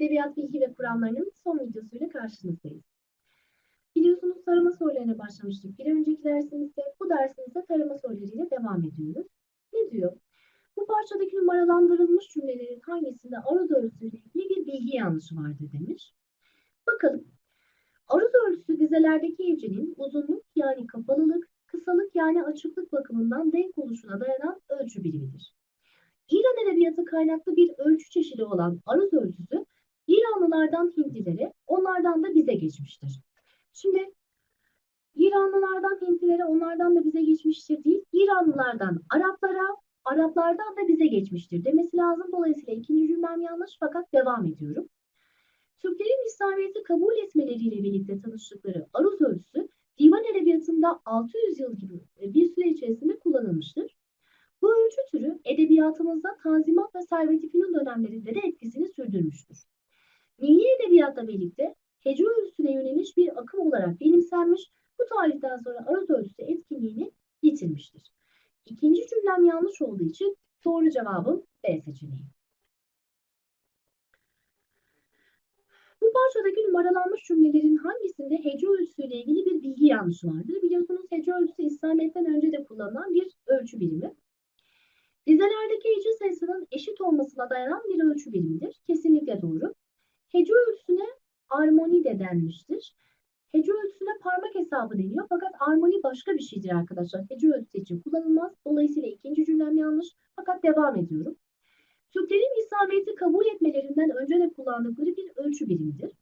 edebiyat bilgi ve kuramlarının son videosuyla karşınızdayız. Biliyorsunuz tarama sorularına başlamıştık. Bir önceki dersimizde bu dersimizde tarama sorularıyla devam ediyoruz. Ne diyor? Bu parçadaki numaralandırılmış cümlelerin hangisinde aruz örgüsüyle ilgili bir bilgi yanlışı vardır demiş. Bakalım. Aruz örgüsü dizelerdeki hecenin uzunluk yani kapalılık, kısalık yani açıklık bakımından denk oluşuna dayanan ölçü birimidir. İran edebiyatı kaynaklı bir ölçü çeşidi olan aruz ölçüsü İranlılardan Hintlilere, onlardan da bize geçmiştir. Şimdi İranlılardan Hintlilere, onlardan da bize geçmiştir değil, İranlılardan Araplara, Araplardan da bize geçmiştir demesi lazım. Dolayısıyla ikinci cümlem yanlış fakat devam ediyorum. Türklerin İslamiyet'i kabul etmeleriyle birlikte tanıştıkları aruz ölçüsü divan edebiyatında 600 yıl gibi bir süre içerisinde kullanılmıştır. Bu ölçü türü edebiyatımızda Tanzimat ve Servet-i dönemlerinde de etkisini sürdürmüştür. Milli edebiyatla birlikte hece ölçüsüne yönelmiş bir akım olarak benimsenmiş, bu tarihten sonra aruz ölçüsü etkinliğini yitirmiştir. İkinci cümlem yanlış olduğu için doğru cevabım B seçeneği. Bu parçadaki numaralanmış cümlelerin hangisinde hece ölçüsüyle ilgili bir bilgi yanlışı vardır? Biliyorsunuz hece ölçüsü İslamiyet'ten önce de kullanılan bir ölçü birimi. Dizelerdeki hece sayısının eşit olmasına dayanan bir ölçü birimidir. Kesinlikle doğru. Hece ölçüsüne armoni de denmiştir. Hece ölçüsüne parmak hesabı deniyor fakat armoni başka bir şeydir arkadaşlar. Hece ölçüsü için kullanılmaz. Dolayısıyla ikinci cümlem yanlış fakat devam ediyorum. Türklerin İslamiyet'i kabul etmelerinden önce de kullandıkları bir ölçü birimidir.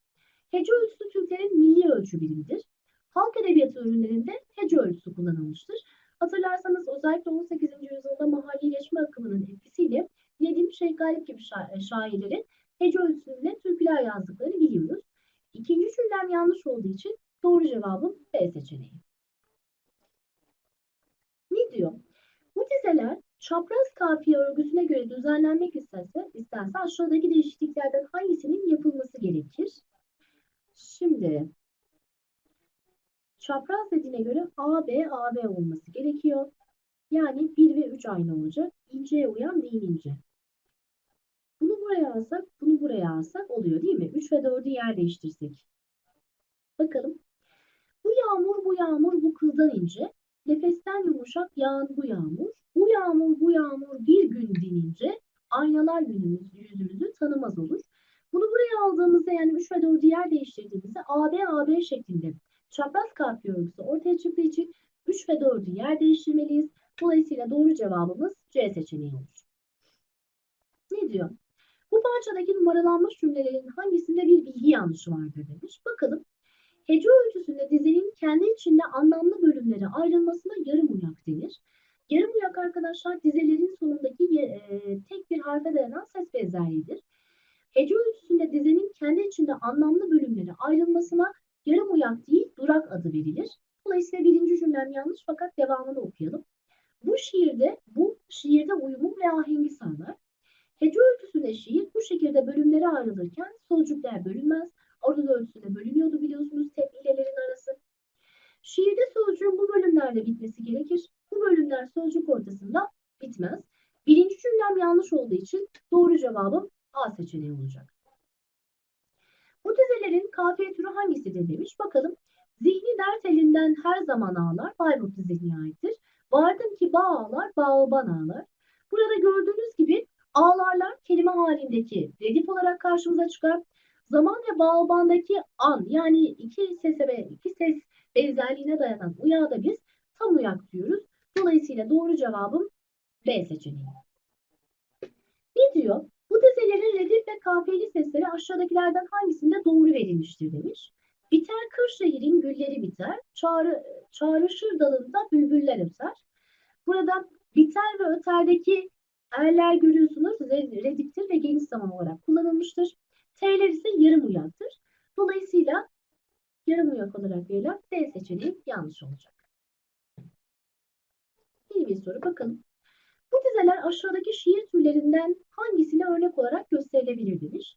Hece ölçüsü Türklerin milli ölçü birimidir. Halk edebiyatı ürünlerinde hece ölçüsü kullanılmıştır. Hatırlarsanız özellikle 18. yüzyılda mahallileşme akımının etkisiyle Nedim Şeyh Galip gibi şa şairlerin hece ölçüsüyle türküler yazdıklarını biliyoruz. İkinci cümlem yanlış olduğu için doğru cevabım B seçeneği. Ne diyor? Bu dizeler çapraz kafiye örgüsüne göre düzenlenmek istense, istense aşağıdaki değişikliklerden hangisinin yapılması gerekir? Şimdi çapraz dediğine göre AB, AB olması gerekiyor. Yani 1 ve 3 aynı olacak. İnceye uyan değil ince. Bunu buraya alsak, bunu buraya alsak oluyor değil mi? 3 ve 4'ü yer değiştirsek. Bakalım. Bu yağmur, bu yağmur, bu kıldan ince. Nefesten yumuşak yağan bu yağmur. Bu yağmur, bu yağmur bir gün dinince aynalar yüzümüz, yüzümüzü tanımaz olur. Bunu buraya aldığımızda yani 3 ve 4'ü yer değiştirdiğimizde AB, AB şeklinde çapraz kafiye örgüsü ortaya çıktığı için 3 ve 4'ü yer değiştirmeliyiz. Dolayısıyla doğru cevabımız C seçeneği olur. Ne diyor? Bu parçadaki numaralanmış cümlelerin hangisinde bir bilgi yanlışı vardır demiş. Bakalım. Hece ölçüsünde dizenin kendi içinde anlamlı bölümlere ayrılmasına yarım uyak denir. Yarım uyak arkadaşlar dizelerin sonundaki e, tek bir harfe dayanan ses benzerliğidir. Hece ölçüsünde dizenin kendi içinde anlamlı bölümlere ayrılmasına yarım uyak değil durak adı verilir. Dolayısıyla birinci cümlem yanlış fakat devamını okuyalım. Bu şiirde bu şiirde uyumu ve ahengi sağlar. Hece ölçüsünde şiir bu şekilde bölümlere ayrılırken sözcükler bölünmez. Aruz ölçüsünde bölünüyordu biliyorsunuz tepkilelerin arası. Şiirde sözcüğün bu bölümlerle bitmesi gerekir. Bu bölümler sözcük ortasında bitmez. Birinci cümlem yanlış olduğu için doğru cevabım A seçeneği olacak. Bu dizelerin kafiye türü hangisidir demiş. Bakalım. Zihni dert elinden her zaman ağlar. Bayburt dizine aittir. Vardım ki bağ ağlar, bağban ağlar. Burada gördüğünüz gibi ağlarlar kelime halindeki redif olarak karşımıza çıkar. Zaman ve bağbandaki an yani iki sese ve iki ses benzerliğine dayanan uyağı da biz tam uyak diyoruz. Dolayısıyla doğru cevabım B seçeneği. Ne diyor? Bu dizelerin redif ve kafiyeli sesleri aşağıdakilerden hangisinde doğru verilmiştir demiş. Biter Kırşehir'in gülleri biter, çağrı, çağrışır dalında bülbüller öter. Burada biter ve öterdeki erler görüyorsunuz rediftir ve geniş zaman olarak kullanılmıştır. T'ler ise yarım uyaktır. Dolayısıyla yarım uyak olarak verilen D seçeneği yanlış olacak. Yeni bir soru bakalım. Bu dizeler aşağıdaki şiir türlerinden hangisine örnek olarak gösterilebilir demiş.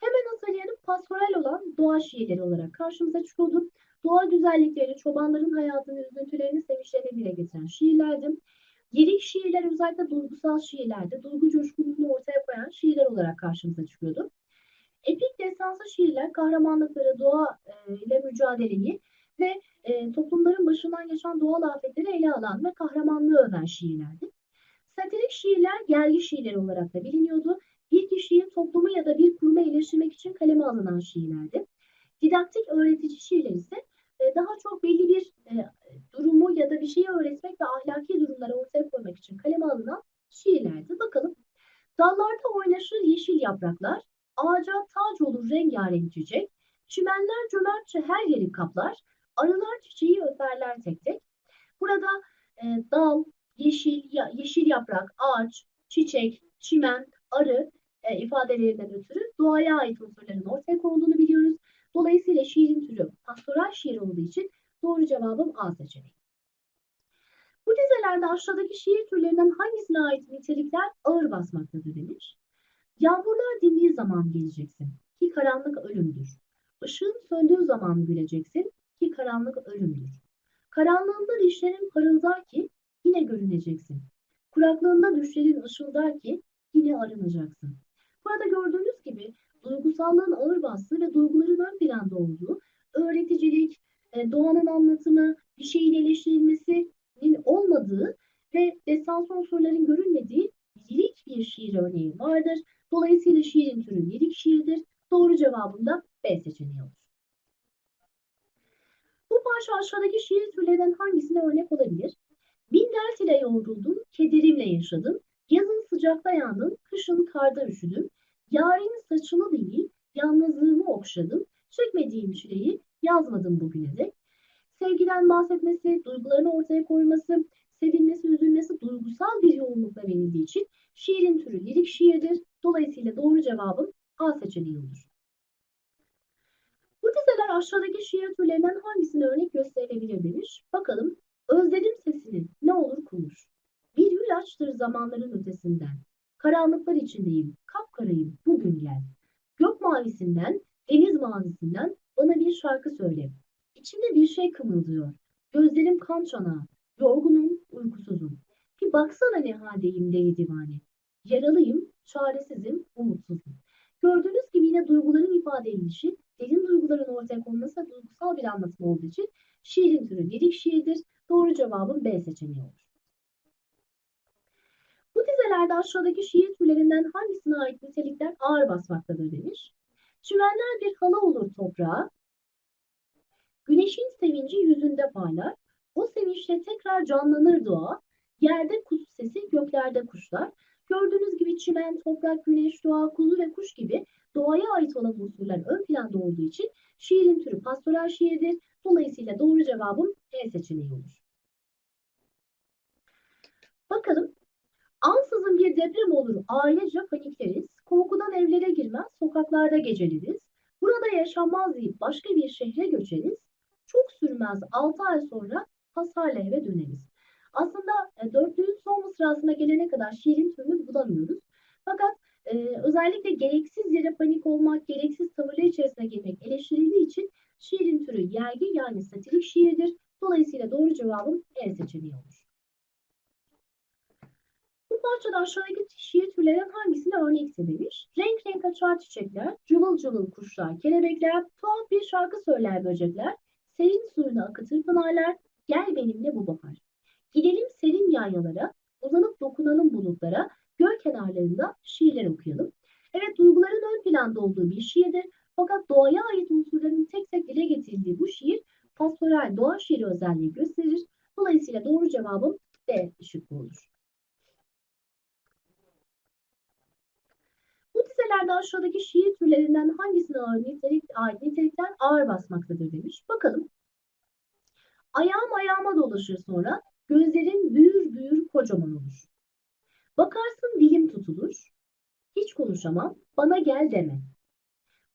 Hemen hatırlayalım pastoral olan doğa şiirleri olarak karşımıza çıkıyordu. Doğa güzelliklerini, çobanların hayatını, üzüntülerini, sevinçlerini dile getiren şiirlerdi. Lirik şiirler özellikle duygusal şiirlerde, duygu coşkunluğunu ortaya koyan şiirler olarak karşımıza çıkıyordu. Epik destansı şiirler kahramanlıkları, doğa e, ile mücadeleyi ve e, toplumların başından geçen doğal afetleri ele alan ve kahramanlığı öven şiirlerdi. Satirik şiirler gelgi şiirleri olarak da biliniyordu. Bir kişiyi, toplumu ya da bir kurumu eleştirmek için kaleme alınan şiirlerdi. Didaktik öğretici şiirler ise daha çok belli bir e, durumu ya da bir şeyi öğretmek ve ahlaki durumları ortaya koymak için kaleme alınan şiirlerdi. Bakalım. Dallarda oynaşır yeşil yapraklar, ağaca tac olur rengarenk çiçek, çimenler cömertçe her yeri kaplar, arılar çiçeği öperler tek tek. Burada e, dal, yeşil, ya, yeşil yaprak, ağaç, çiçek, çimen, arı e, ifadelerinden ötürü doğaya ait unsurların ortaya konduğunu biliyoruz. Dolayısıyla şiirin türü pastoral şiir olduğu için doğru cevabım A seçeneği. Bu dizelerde aşağıdaki şiir türlerinden hangisine ait nitelikler ağır basmaktadır demiş. Yağmurlar dindiği zaman geleceksin ki karanlık ölümdür. Işığın söndüğü zaman güleceksin ki karanlık ölümdür. Karanlığında dişlerin parıldar ki yine görüneceksin. Kuraklığında düşlerin ışıldar ki yine arınacaksın. Burada gördüğünüz gibi duygusallığın ağır bastığı ve duyguların ön planda olduğu, öğreticilik, e, doğanın anlatımı, bir şeyin eleştirilmesinin olmadığı ve destansı unsurların görünmediği lirik bir şiir örneği vardır. Dolayısıyla şiirin türü lirik şiirdir. Doğru cevabım da B seçeneği olur. Bu parça aşağıdaki şiir türlerinden hangisine örnek olabilir? Bin dert ile yoğruldum, kederimle yaşadım. Yazın sıcakta yandım, kışın karda üşüdüm. Yarinin saçını değil, yalnızlığımı okşadım. Çekmediğim çileyi yazmadım bugüne dek. Sevgiden bahsetmesi, duygularını ortaya koyması, sevilmesi, üzülmesi duygusal bir yoğunlukla verildiği için şiirin türü lirik şiirdir. Dolayısıyla doğru cevabım A seçeneği olur. Bu dizeler aşağıdaki şiir türlerinden hangisine örnek gösterilebilir demiş. Bakalım. Özledim sesini, ne olur konuş. Bir gül açtır zamanların ötesinden. Karanlıklar içindeyim, kapkarayım, bugün gel. Gök mavisinden, deniz mavisinden bana bir şarkı söyle. İçimde bir şey kımıldıyor. Gözlerim kan çanağı, yorgunum, uykusuzum. Bir baksana ne haldeyim deli divane. Yaralıyım, çaresizim, umutsuzum. Gördüğünüz gibi yine duyguların ifade edilişi, derin duyguların ortaya konması duygusal bir anlatım olduğu için şiirin türü lirik şiirdir. Doğru cevabım B seçeneği olur. Bu dizelerde aşağıdaki şiir türlerinden hangisine ait nitelikler ağır basmaktadır demiş. Çimenler bir hala olur toprağa. Güneşin sevinci yüzünde parlar. O sevinçle tekrar canlanır doğa. Yerde kuzu sesi, göklerde kuşlar. Gördüğünüz gibi çimen, toprak, güneş, doğa, kuzu ve kuş gibi doğaya ait olan unsurlar ön planda olduğu için şiirin türü pastoral şiirdir. Dolayısıyla doğru cevabım E seçeneği olur. Bakalım. Ansızın bir deprem olur, ailece panikleriz. Korkudan evlere girmez, sokaklarda geceleriz. Burada yaşanmaz deyip başka bir şehre göçeriz. Çok sürmez 6 ay sonra hasarla eve döneriz. Aslında e, dörtlüğün son mısrasına gelene kadar şiirin türünü bulamıyoruz. Fakat e, özellikle gereksiz yere panik olmak, gereksiz tavırlar içerisine girmek eleştirildiği için şiirin türü yergi yani satirik şiirdir. Dolayısıyla doğru cevabım E seçeneği olur. Bu parçada aşağıdaki şiir türlerinin hangisine örnekse demiş. Renk renk açar çiçekler, cıvıl cıvıl kuşlar, kelebekler, tuhaf bir şarkı söyler böcekler, serin suyunu akıtır pınarlar, gel benimle bu bahar. Gidelim serin yaylalara, uzanıp dokunalım bulutlara, göl kenarlarında şiirler okuyalım. Evet duyguların ön planda olduğu bir şiirdir. Fakat doğaya ait unsurların tek tek dile getirildiği bu şiir pastoral doğa şiiri özelliği gösterir. Dolayısıyla doğru cevabım D şıkkı olur. Bu dizelerde aşağıdaki şiir türlerinden hangisine ağır nitelik, ait ağır basmaktadır demiş. Bakalım. Ayağım ayağıma dolaşır sonra, gözlerin büyür büyür kocaman olur. Bakarsın dilim tutulur, hiç konuşamam, bana gel deme.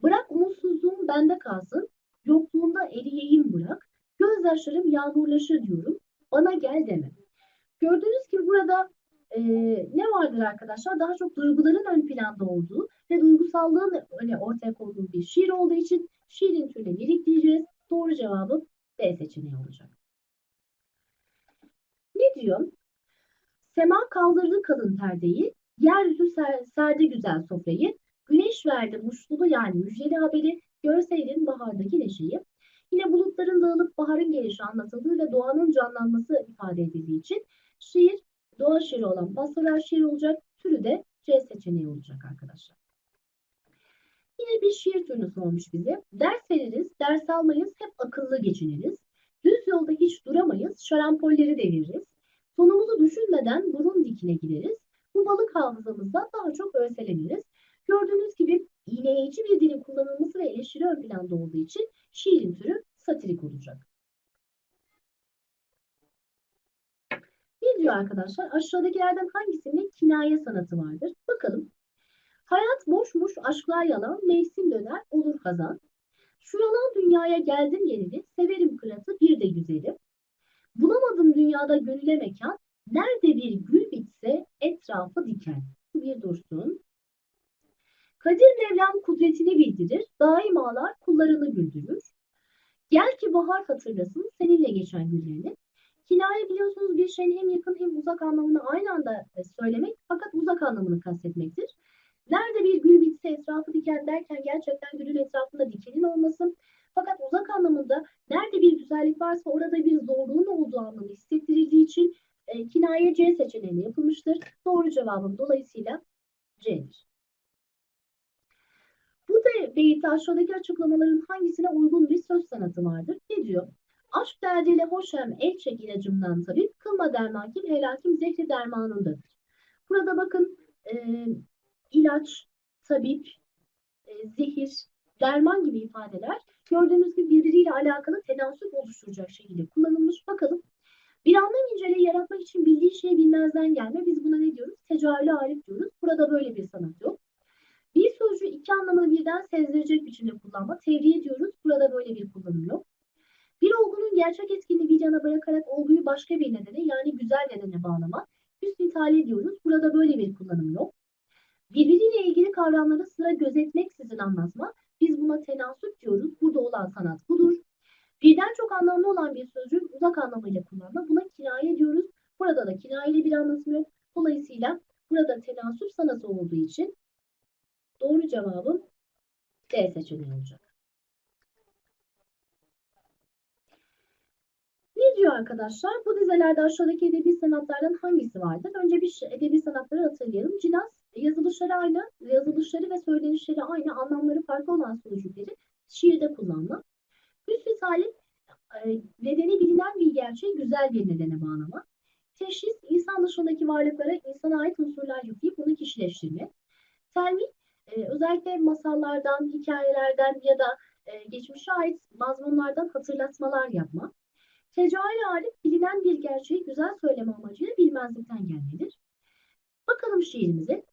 Bırak umutsuzluğum bende kalsın, yokluğunda eriyeyim bırak, gözyaşlarım yağmurlaşır diyorum, bana gel deme. Gördüğünüz gibi burada e, ne vardır arkadaşlar? Daha çok duyguların ön planda olduğu ve duygusallığın öne ortaya konduğu bir şiir olduğu için şiirin türüne lirik diyeceğiz. Doğru cevabı B seçeneği olacak. Ne diyor? Sema kaldırdı kalın perdeyi, yeryüzü ser, serdi güzel sofrayı, Güneş verdi muştulu yani müjdeli haberi. Görseydin bahardaki neşeyi. Yine bulutların dağılıp baharın gelişi anlatıldığı ve doğanın canlanması ifade edildiği için şiir doğa şiiri olan pastoral şiir olacak. Türü de C seçeneği olacak arkadaşlar. Yine bir şiir türünü sormuş bize. Ders veririz, ders almayız, hep akıllı geçiniriz. Düz yolda hiç duramayız, şarampolleri deviririz. Sonumuzu düşünmeden burun dikine gideriz. Bu balık hafızamızda daha çok örseleniriz. Gördüğünüz gibi iğneyici bir dilin kullanılması ve eleştiri ön planda olduğu için şiirin türü satirik olacak. Diyor arkadaşlar? Aşağıdakilerden hangisinde kinaye sanatı vardır? Bakalım. Hayat boşmuş, aşklar yalan, mevsim döner, olur hazan. Şu yalan dünyaya geldim geleli, severim kıratı bir de güzeli. Bulamadım dünyada gönüle mekan, nerede bir gül bitse etrafı diken. Bir dursun. Kadir Mevlam kudretini bildirir, daim ağlar kullarını güldürür. Gel ki bahar hatırlasın seninle geçen günlerini. Kinaye biliyorsunuz bir şeyin hem yakın hem uzak anlamını aynı anda e, söylemek fakat uzak anlamını kastetmektir. Nerede bir gül bitse etrafı diken derken gerçekten gülün etrafında dikenin olması. Fakat uzak anlamında nerede bir güzellik varsa orada bir zorluğun olduğu anlamı hissettirildiği için e, kinaye C seçeneğine yapılmıştır. Doğru cevabım dolayısıyla C'dir. Bu da beyitte aşağıdaki açıklamaların hangisine uygun bir söz sanatı vardır? Ne diyor? Aşk derdiyle hoşem el çek ilacımdan tabip, kılma dermakim helakim zehri dermanındadır. Burada bakın e, ilaç, tabip, e, zehir, derman gibi ifadeler gördüğünüz gibi birbiriyle alakalı tenasüp oluşturacak şekilde kullanılmış. Bakalım bir anlam inceleyi yaratmak için bildiği şeyi bilmezden gelme. Biz buna ne diyoruz? Tecahülü arif diyoruz. Burada böyle bir sanat yok. Bir sözcüğü iki anlamını birden sezdirecek biçimde kullanma. Tevriye diyoruz. Burada böyle bir kullanım yok. Bir olgunun gerçek etkinliği bir yana bırakarak olguyu başka bir nedene yani güzel nedene bağlama. Üst nitali diyoruz. Burada böyle bir kullanım yok. Birbiriyle ilgili kavramları sıra gözetmeksizin anlatma. Biz buna tenasüp diyoruz. Burada olan sanat budur. Birden çok anlamlı olan bir sözcüğü uzak anlamıyla kullanma. Buna kinaye diyoruz. Burada da kinayeli bir anlatım yok. Dolayısıyla burada tenasüp sanatı olduğu için doğru cevabım D seçeneği olacak. Ne diyor arkadaşlar? Bu dizelerde aşağıdaki edebi sanatlardan hangisi vardır? Önce bir edebi sanatları hatırlayalım. Cinas yazılışları aynı, yazılışları ve söylenişleri aynı, anlamları farklı olan sözcükleri şiirde kullanma. Hüsnü talip e, nedeni bilinen bir gerçeği güzel bir nedene bağlama. Teşhis, insan dışındaki varlıklara insana ait unsurlar yükleyip bunu kişileştirme. Telmih, e, özellikle masallardan, hikayelerden ya da e, geçmişe ait mazmunlardan hatırlatmalar yapma. Tecahül arif bilinen bir gerçeği güzel söyleme amacıyla bilmezlikten gelmedir. Bakalım şiirimize.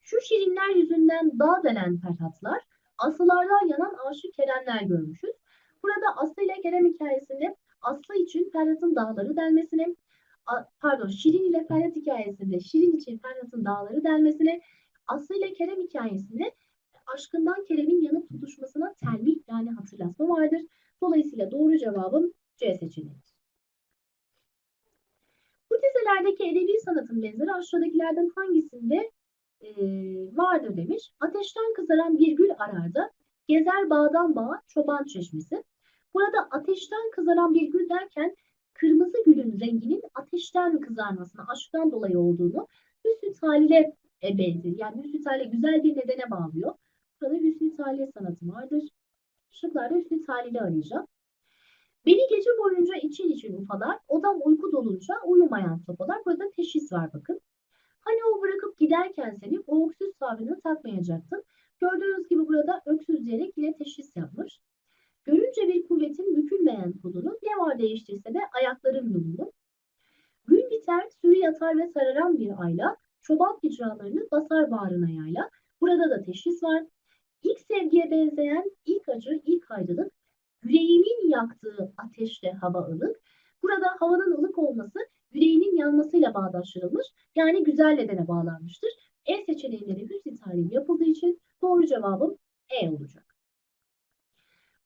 Şu şirinler yüzünden dağ delen ferhatlar, aslılardan yanan aşık Keremler görmüşüz. Burada Aslı ile Kerem hikayesinde Aslı için Ferhat'ın dağları delmesine, pardon Şirin ile Ferhat hikayesinde Şirin için Ferhat'ın dağları delmesine, Aslı ile Kerem hikayesinde aşkından Kerem'in yanıp tutuşmasına telmih yani hatırlatma vardır. Dolayısıyla doğru cevabım C seçeneğidir. Bu dizelerdeki edebi sanatın benzeri aşağıdakilerden hangisinde e, vardır demiş. Ateşten kızaran bir gül ararda, gezer bağdan bağa çoban çeşmesi. Burada ateşten kızaran bir gül derken kırmızı gülün renginin ateşten kızarmasına, aşktan dolayı olduğunu Hüsnü Talil'e benzer. Yani Hüsnü Talil güzel bir nedene bağlıyor. Burada Hüsnü Talil sanatı vardır. Şıklarda Hüsnü Talil'i arayacağım. Beni gece boyunca için için ufalar, odam uyku dolunca uyumayan sopalar. Burada teşhis var bakın. Hani o bırakıp giderken seni o öksüz sabrını takmayacaktın. Gördüğünüz gibi burada öksüz diyerek yine teşhis yapmış. Görünce bir kuvvetin bükülmeyen kolunu ne var değiştirse de ayakların yolunu. Gün biter, sürü yatar ve sararan bir ayla, çoban hicranlarını basar bağrına yayla. Burada da teşhis var. İlk sevgiye benzeyen ilk acı, ilk ayrılık, yüreğimin yaktığı ateşte hava ılık. Burada havanın ılık olması yüreğinin yanmasıyla bağdaştırılmış. Yani güzel nedene bağlanmıştır. E seçeneğinde de hüsn talim yapıldığı için doğru cevabım E olacak.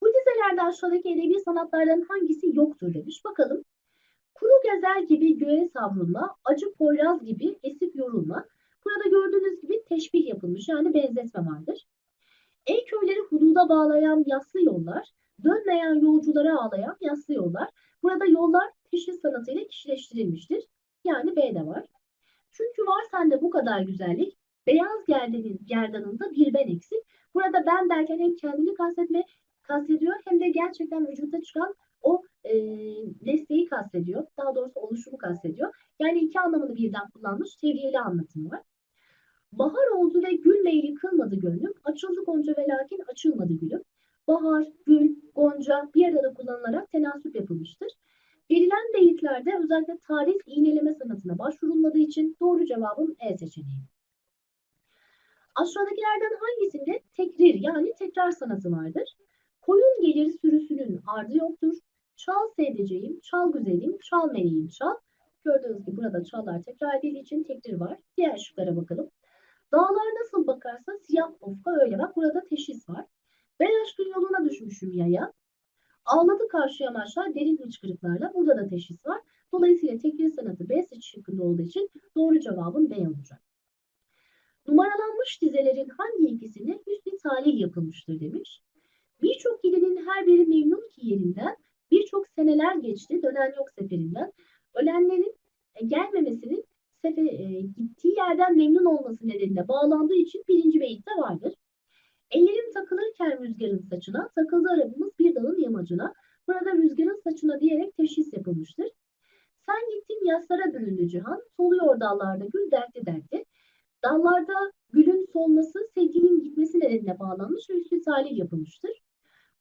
Bu dizelerde aşağıdaki edebi sanatlardan hangisi yoktur demiş. Bakalım. Kuru gezer gibi göğe savrulma, acı poyraz gibi esip yorulma. Burada gördüğünüz gibi teşbih yapılmış yani benzetme vardır. Ey köyleri hududa bağlayan yaslı yollar, dönmeyen yolculara ağlayan yaslı yollar. Burada yollar teşhis sanatıyla kişileştirilmiştir. Yani B'de var. Çünkü var sende bu kadar güzellik, beyaz gerdenin gerdanında bir ben eksik. Burada ben derken hem kendini kastetme kastediyor hem de gerçekten vücutta çıkan o e, nesneyi kastediyor. Daha doğrusu oluşumu kastediyor. Yani iki anlamını birden kullanmış çevriyeli anlatım var. Bahar oldu ve gül meyli kılmadı gönlüm. Açıldı gonca ve lakin açılmadı gülüm. Bahar, gül, gonca bir arada kullanılarak tenasüp yapılmıştır. Verilen beyitlerde özellikle tarif iğneleme sanatına başvurulmadığı için doğru cevabın E seçeneği. Aşağıdakilerden hangisinde tekrir yani tekrar sanatı vardır? Koyun gelir sürüsünün ardı yoktur. Çal sevdiceğim, çal güzelim, çal meleğim, çal. Gördüğünüz gibi burada çallar tekrar edildiği için tekrir var. Diğer şıklara bakalım. Dağlar nasıl bakarsa siyah ufka öyle bak. Burada teşhis var. Ben aşkın yoluna düşmüşüm yaya. Ağladı karşı yamaçlar derin hıçkırıklarla. Burada da teşhis var. Dolayısıyla tekrir sanatı B şıkkında olduğu için doğru cevabın B olacak. Numaralanmış dizelerin hangi ikisine hüsnü talih yapılmıştır demiş. Birçok gidinin her biri memnun ki yerinden, birçok seneler geçti dönen yok seferinden. Ölenlerin e, gelmemesinin sefer, e, gittiği yerden memnun olması nedeniyle bağlandığı için birinci beyitte vardır. Ellerim takılırken rüzgarın saçına, takıldı arabamız bir dalın yamacına. Burada rüzgarın saçına diyerek teşhis yapılmıştır. Sen gittin yaslara büründü cihan, soluyor dallarda gül dertli dertli. Dallarda gülün solması sevginin gitmesi nedeniyle bağlanmış ve üstü talih yapılmıştır.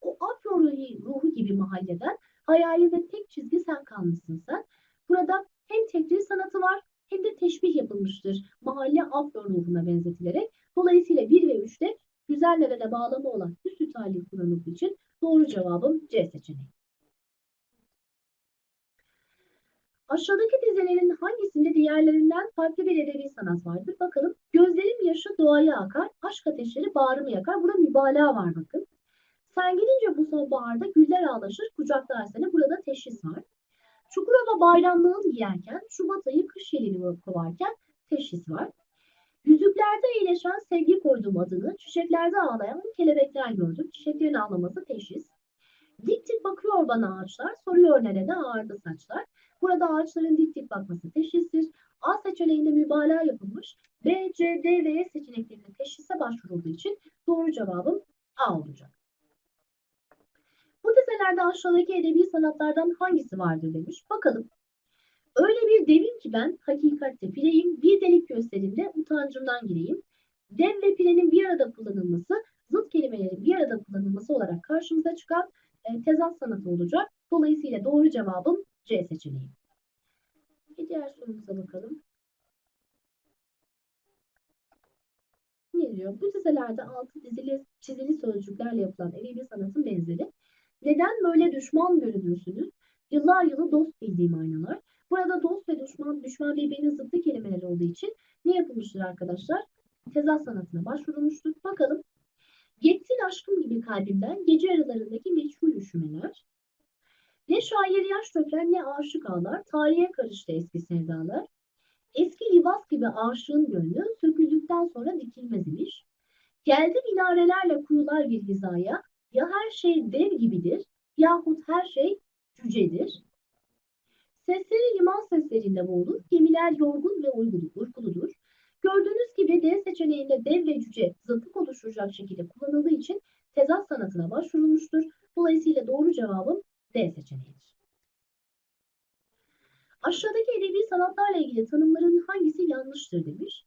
O afyon ruhu, ruhu gibi mahalleden hayalinde tek çizgi sen kalmışsın sen. Burada hem tekrir sanatı var hem de teşbih yapılmıştır. Mahalle afyon ruhuna benzetilerek. Dolayısıyla 1 ve 3'te güzellere de bağlama olan üstü talih kullanıldığı için doğru cevabım C seçeneği. Aşağıdaki dizelerin hangisinde diğerlerinden farklı bir edebi sanat vardır? Bakalım. Gözlerim yaşı doğaya akar, aşk ateşleri bağrımı yakar. Burada mübalağa var bakın. Sen gelince bu sonbaharda güller ağlaşır, kucaklar seni. Burada teşhis var. Çukurova bayramlığın giyerken, Şubat ayı kış yelini kovarken teşhis var. Yüzüklerde iyileşen sevgi koyduğum adını, çiçeklerde ağlayan kelebekler gördüm. Çiçeklerin ağlaması teşhis. Dik dik bakıyor bana ağaçlar, soruyor nerede ağardı saçlar. Burada ağaçların dik dik bakması teşhistir. A seçeneğinde mübalağa yapılmış. B, C, D ve E seçeneklerinde teşhise başvurulduğu için doğru cevabım A olacak. Bu dizelerde aşağıdaki edebi sanatlardan hangisi vardır demiş. Bakalım. Öyle bir devim ki ben hakikatte pireyim, bir delik gösterimde utancımdan gireyim. Dev ve pirenin bir arada kullanılması, zıt kelimelerin bir arada kullanılması olarak karşımıza çıkan e, tezat sanatı olacak. Dolayısıyla doğru cevabım C seçeneği. Bir diğer sorumuza bakalım. Ne diyor? Bu dizelerde altı dizili, çizili sözcüklerle yapılan edebi sanatın benzeri. Neden böyle düşman görünürsünüz? Yıllar yılı dost bildiğim aynalar. Burada dost ve düşman, düşman birbirinin zıttı kelimeler olduğu için ne yapılmıştır arkadaşlar? Tezat sanatına başvurulmuştur. Bakalım. Geçsin aşkım gibi kalbimden gece aralarındaki meçhul üşümeler. Ne şair yaş döker ne aşık ağlar. Tarihe karıştı eski sevdalar. Eski livas gibi aşığın gönlü söküldükten sonra dikilmez imiş. Geldi minarelerle kurular bir hizaya. Ya her şey dev gibidir yahut her şey cücedir. Sesleri liman seslerinde boğulur. Gemiler yorgun ve uykuludur. Gördüğünüz gibi D seçeneğinde dev ve cüce zıtlık oluşturacak şekilde kullanıldığı için tezat sanatına başvurulmuştur. Dolayısıyla doğru cevabım D seçeneğidir. Aşağıdaki edebi sanatlarla ilgili tanımların hangisi yanlıştır demiş.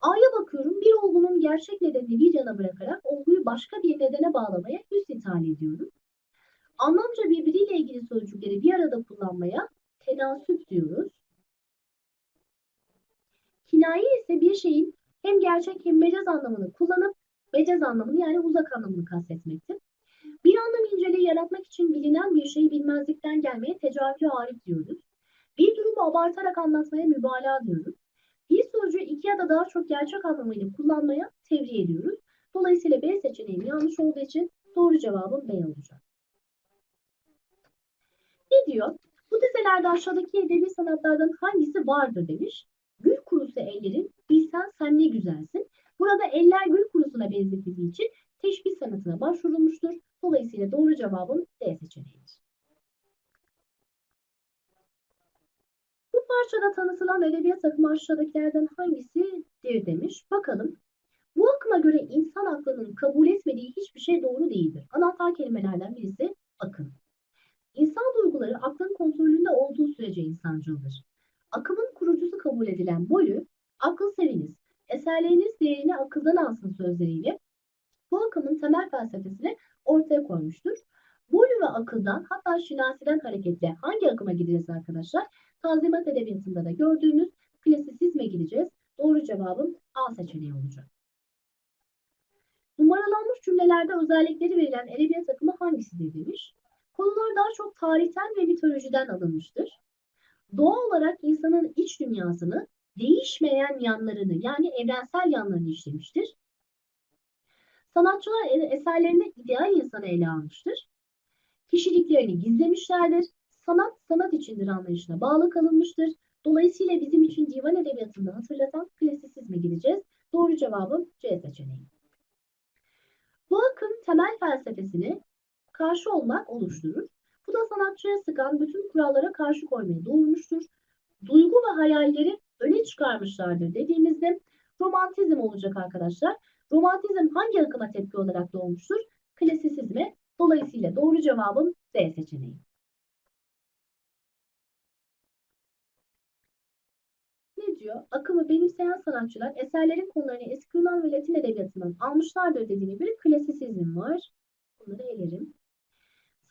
A'ya bakıyorum bir olgunun gerçek nedenini bir yana bırakarak olguyu başka bir nedene bağlamaya üst ithal ediyorum. Anlamca birbiriyle ilgili sözcükleri bir arada kullanmaya tenasüp diyoruz. Kinaye ise bir şeyin hem gerçek hem mecaz anlamını kullanıp mecaz anlamını yani uzak anlamını kastetmektir. Bir anlam inceliği yaratmak için bilinen bir şeyi bilmezlikten gelmeye tecavüze arif diyoruz. Bir durumu abartarak anlatmaya mübalağa diyoruz. Bir sözcüğü iki ya da daha çok gerçek anlamıyla kullanmaya tevri ediyoruz. Dolayısıyla B seçeneğim yanlış olduğu için doğru cevabım B olacak. Ne diyor? Bu dizelerde aşağıdaki edebi sanatlardan hangisi vardır demiş. Gül kurusu ellerin bilsen sen ne güzelsin. Burada eller gül kurusuna benzetildiği için teşbih sanatına başvurulmuştur. Dolayısıyla doğru cevabım D seçeneğidir. Bu parçada tanıtılan edebiyat akımı aşağıdakilerden hangisidir demiş. Bakalım. Bu akıma göre insan aklının kabul etmediği hiçbir şey doğru değildir. Anahtar kelimelerden birisi akım. İnsan duyguları aklın kontrolünde olduğu sürece insancıldır. Akımın kurucusu kabul edilen Boyle, akıl seviniz, eserleriniz değerini akıldan alsın sözleriyle bu akımın temel felsefesini ortaya koymuştur. Boyle ve akıldan hatta şinasiden hareketle hangi akıma gideceğiz arkadaşlar? Tanzimat edebiyatında da gördüğünüz klasisizme gideceğiz. Doğru cevabım A seçeneği olacak. Numaralanmış cümlelerde özellikleri verilen edebiyat akımı hangisidir demiş. Konular daha çok tarihten ve mitolojiden alınmıştır. Doğal olarak insanın iç dünyasını değişmeyen yanlarını yani evrensel yanlarını işlemiştir. Sanatçılar e- eserlerinde ideal insanı ele almıştır. Kişiliklerini gizlemişlerdir. Sanat sanat içindir anlayışına bağlı kalınmıştır. Dolayısıyla bizim için divan edebiyatını hatırlatan klasisizme gideceğiz. Doğru cevabım C seçeneği. Bu akım temel felsefesini karşı olmak oluşturur. Bu da sanatçıya sıkan bütün kurallara karşı koymayı doğurmuştur. Duygu ve hayalleri öne çıkarmışlardır dediğimizde romantizm olacak arkadaşlar. Romantizm hangi akıma tepki olarak doğmuştur? Klasisizme. Dolayısıyla doğru cevabım D seçeneği. Ne diyor? Akımı benimseyen sanatçılar eserlerin konularını eski Yunan ve Latin edebiyatından almışlardır dediğine göre klasisizm var. Bunları elerim.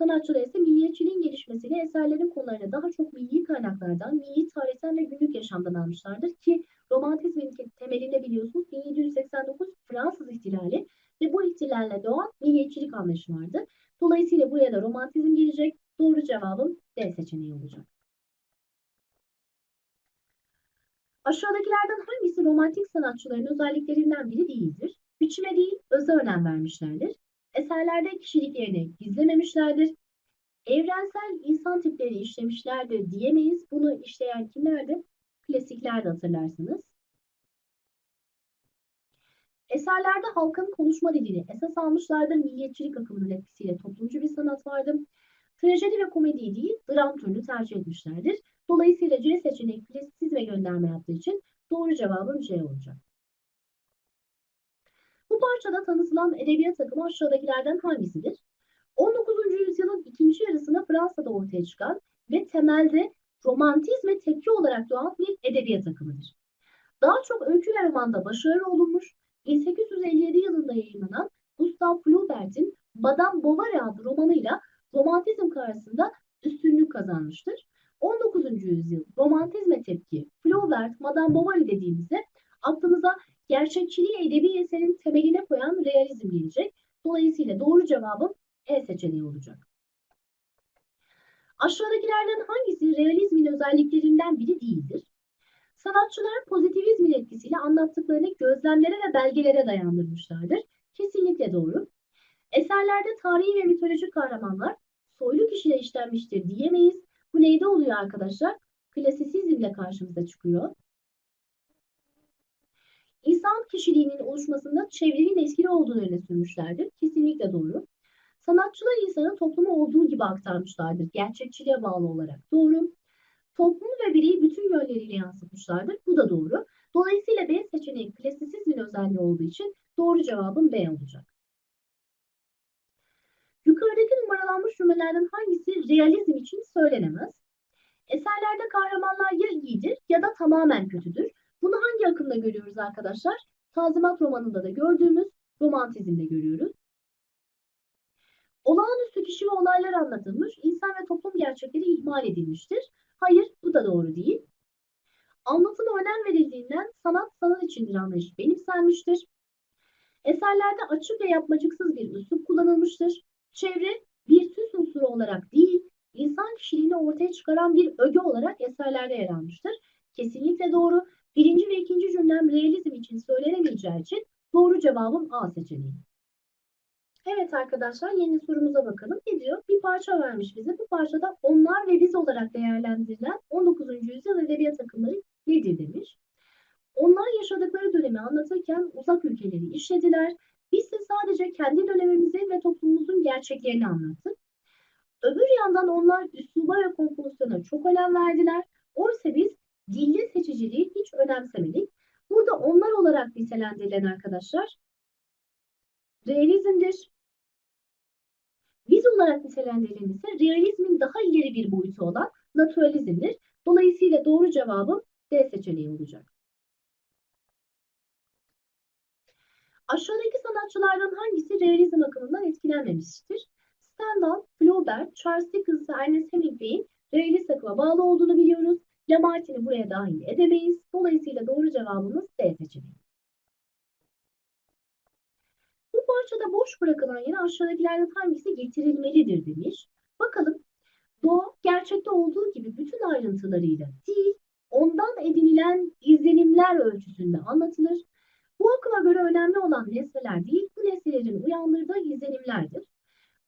Sanatçılar ise milliyetçiliğin gelişmesiyle eserlerin konularını daha çok milli kaynaklardan, milli tarihten ve günlük yaşamdan almışlardır ki romantizmin te- temelinde biliyorsunuz 1789 Fransız ihtilali ve bu ihtilalle doğan milliyetçilik anlayışı vardı. Dolayısıyla buraya da romantizm gelecek. Doğru cevabım D seçeneği olacak. Aşağıdakilerden hangisi romantik sanatçıların özelliklerinden biri değildir? Biçime değil, öze önem vermişlerdir. Eserlerde kişiliklerini gizlememişlerdir. Evrensel insan tipleri işlemişlerdir diyemeyiz. Bunu işleyen kimlerdi? Klasiklerde hatırlarsınız. Eserlerde halkın konuşma dilini esas almışlardır. Milliyetçilik akımının etkisiyle toplumcu bir sanat vardı. Trajedi ve komediyi değil, dram türünü tercih etmişlerdir. Dolayısıyla C seçeneği klasizme gönderme yaptığı için doğru cevabım C olacak. Bu parçada tanıtılan edebiyat akımı aşağıdakilerden hangisidir? 19. yüzyılın ikinci yarısında Fransa'da ortaya çıkan ve temelde romantizme tepki olarak doğan bir edebiyat akımıdır. Daha çok öykü ve romanda başarılı olunmuş, 1857 yılında yayınlanan Gustave Flaubert'in Madame Bovary adlı romanıyla romantizm karşısında üstünlük kazanmıştır. 19. yüzyıl romantizme tepki Flaubert, Madame Bovary dediğimizde aklımıza gerçekçiliği edebi eserin temeline koyan realizm gelecek. Dolayısıyla doğru cevabım E seçeneği olacak. Aşağıdakilerden hangisi realizmin özelliklerinden biri değildir? Sanatçılar pozitivizmin etkisiyle anlattıklarını gözlemlere ve belgelere dayandırmışlardır. Kesinlikle doğru. Eserlerde tarihi ve mitolojik kahramanlar soylu kişiyle işlenmiştir diyemeyiz. Bu neyde oluyor arkadaşlar? Klasisizmle karşımıza çıkıyor. İnsan kişiliğinin oluşmasında çevrenin etkili olduğunu öne sürmüşlerdir. Kesinlikle doğru. Sanatçılar insanı topluma olduğu gibi aktarmışlardır. Gerçekçiliğe bağlı olarak. Doğru. Toplumu ve bireyi bütün yönleriyle yansıtmışlardır. Bu da doğru. Dolayısıyla B seçeneği klasisizmin özelliği olduğu için doğru cevabım B olacak. Yukarıdaki numaralanmış cümlelerden hangisi realizm için söylenemez? Eserlerde kahramanlar ya iyidir ya da tamamen kötüdür. Bunu hangi akımda görüyoruz arkadaşlar? Tanzimat romanında da gördüğümüz romantizmde görüyoruz. Olağanüstü kişi ve olaylar anlatılmış, insan ve toplum gerçekleri ihmal edilmiştir. Hayır, bu da doğru değil. Anlatıma önem verildiğinden sanat sanat içindir anlayışı benimsenmiştir. Eserlerde açık ve yapmacıksız bir üslup kullanılmıştır. Çevre bir süs unsuru olarak değil, insan kişiliğini ortaya çıkaran bir öge olarak eserlerde yer almıştır. Kesinlikle doğru. Birinci ve ikinci cümlem realizm için söylenemeyeceği için doğru cevabım A seçeneği. Evet arkadaşlar yeni sorumuza bakalım. Ne diyor? Bir parça vermiş bize. Bu parçada onlar ve biz olarak değerlendirilen 19. yüzyıl edebiyat akımları nedir demiş. Onlar yaşadıkları dönemi anlatırken uzak ülkeleri işlediler. Biz de sadece kendi dönemimizi ve toplumumuzun gerçeklerini anlattık. Öbür yandan onlar üsluba ve kompozisyona çok önem verdiler. Oysa biz dilli seçiciliği hiç önemsemedik. Burada onlar olarak nitelendirilen arkadaşlar realizmdir. Biz olarak nitelendirilen ise realizmin daha ileri bir boyutu olan naturalizmdir. Dolayısıyla doğru cevabım D seçeneği olacak. Aşağıdaki sanatçılardan hangisi realizm akımından etkilenmemiştir? Stendhal, Flaubert, Charles Dickens ve Ernest Hemingway'in realist akıma bağlı olduğunu biliyoruz. Lamartine'i buraya dahil edemeyiz. Dolayısıyla doğru cevabımız D seçeneği. Bu parçada boş bırakılan yere aşağıdakilerden hangisi getirilmelidir demiş. Bakalım. Doğa gerçekte olduğu gibi bütün ayrıntılarıyla değil, ondan edinilen izlenimler ölçüsünde anlatılır. Bu akıma göre önemli olan nesneler değil, bu nesnelerin uyandırdığı izlenimlerdir.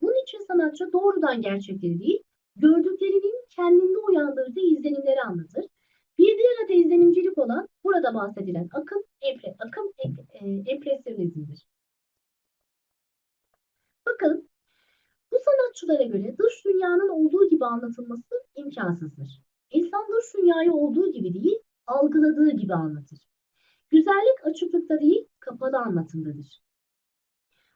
Bunun için sanatçı doğrudan gerçekleri değil, gördüklerinin kendinde uyandırdığı izlenimleri anlatır. Bir diğer adı izlenimcilik olan burada bahsedilen akım, empre, akım e, empresyonizmdir. Bakın, bu sanatçılara göre dış dünyanın olduğu gibi anlatılması imkansızdır. İnsan dış dünyayı olduğu gibi değil, algıladığı gibi anlatır. Güzellik açıklıkta değil, kapalı anlatımdadır.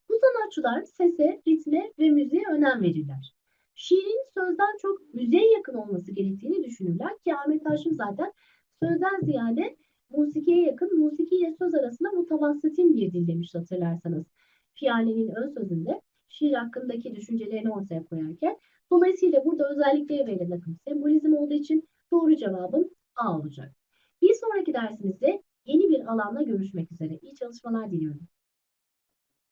Bu sanatçılar sese, ritme ve müziğe önem verirler. Şiirin sözden çok müziğe yakın olması gerektiğini düşünürler ki Ahmet Haşim zaten sözden ziyade musikiye yakın, musiki ile söz arasında mutavassitin bir dil demiş hatırlarsanız. Piyale'nin ön sözünde şiir hakkındaki düşüncelerini ortaya koyarken. Dolayısıyla burada özellikle verilen akım sembolizm olduğu için doğru cevabım A olacak. Bir sonraki dersimizde yeni bir alanda görüşmek üzere. İyi çalışmalar diliyorum.